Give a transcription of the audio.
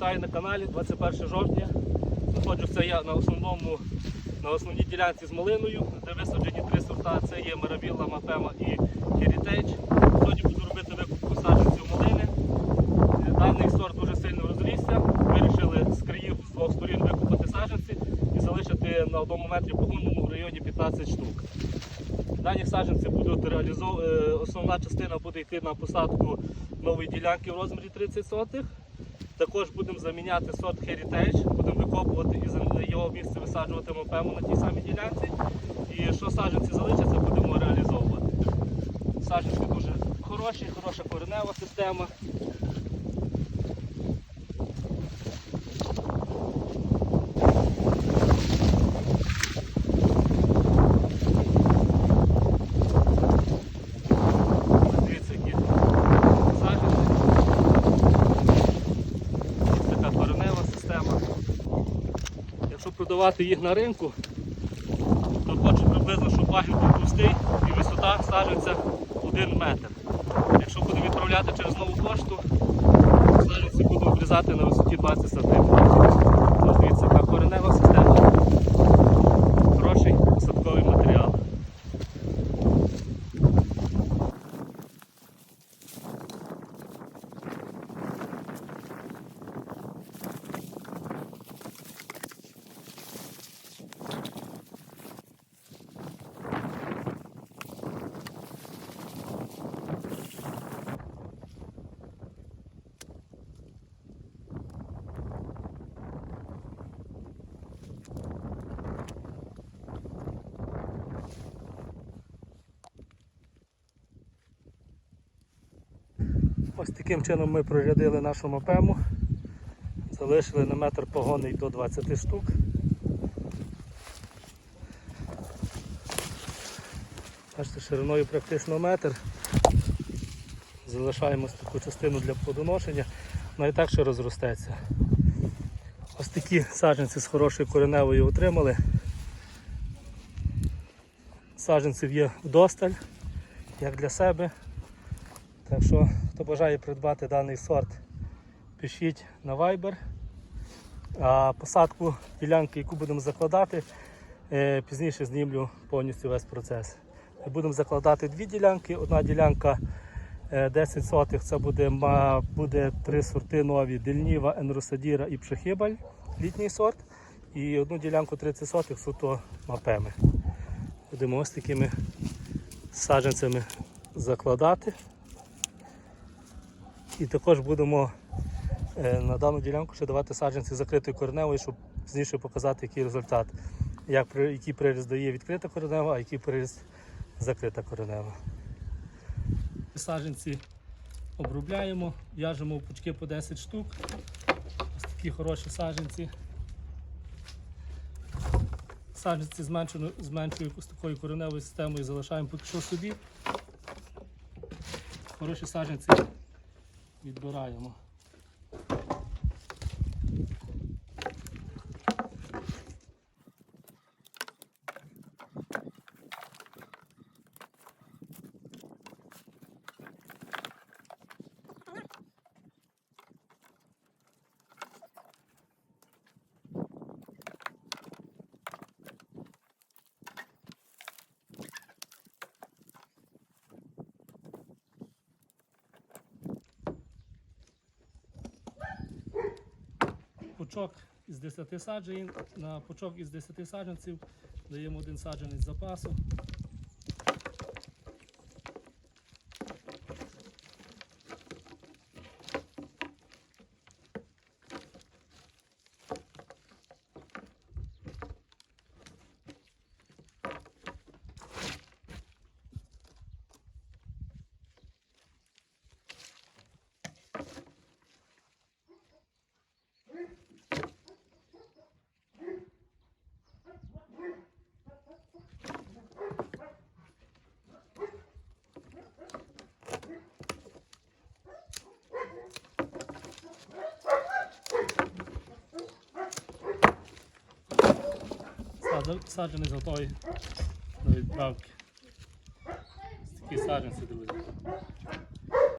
Вітаю на каналі 21 жовтня. Знаходжуся я на основному на основній ділянці з малиною, де висаджені три сорта. Це є Марабіла, Мапема і Heritage. Сьогодні буду робити викупку саджанців малини. Даний сорт дуже сильно розрісся. Вирішили з країв з двох сторін викупити саджанці і залишити на одному метрі погонному в районі 15 штук. Дані саджанці будуть реалізов... е, основна частина буде йти на посадку нової ділянки в розмірі 30 сотих. Також будемо заміняти сорт Heritage, будемо викопувати і його місце висаджувати мопему на тій самій ділянці. І що саджанці залишаться, будемо реалізовувати. Саджанці дуже хороші, хороша коренева система. Дивіться, які саджанці. Ось така коренева система. Якщо продавати їх на ринку, то хочу приблизно, щоб вагін був пустий і висота саджанця 1 метр. Якщо будемо відправляти через нову пошту, саджанці будемо обрізати на висоті 20 см. Ось таким чином ми прорядили нашу мапему. Залишили на метр погонний до 20 штук. Бачите, шириною практично метр. Залишаємо таку частину для плодоношення, вона і так ще розростеться. Ось такі саджанці з хорошою кореневою отримали. Саджанців є вдосталь, як для себе. Так що, хто бажає придбати даний сорт, пишіть на Viber. А посадку ділянки, яку будемо закладати, е, пізніше знімлю повністю весь процес. Будемо закладати дві ділянки. Одна ділянка е, 10 сотих, це буде, буде три сорти нові Дельніва, Енросадіра і Пшехибаль, літній сорт. І одну ділянку 30 сотих суто мапеми. Будемо ось такими саджанцями закладати. І також будемо е, на дану ділянку ще давати саджанці закритою кореневою, щоб пізніше показати, який результат, як, який приріст дає відкрита коренева, а який приріст закрита коренева. Саджанці обробляємо, в'яжемо в пучки по 10 штук. Ось такі хороші саджанці. Саджанці зменшено- зменшую з такою кореневою системою залишаємо поки що собі. Хороші саджанці відбираємо. Пучок із 10 саджень, на пучок із 10 саджанців даємо один саджанець запасу. Саджанець готовий до відправки. Такі саджанці, друзі.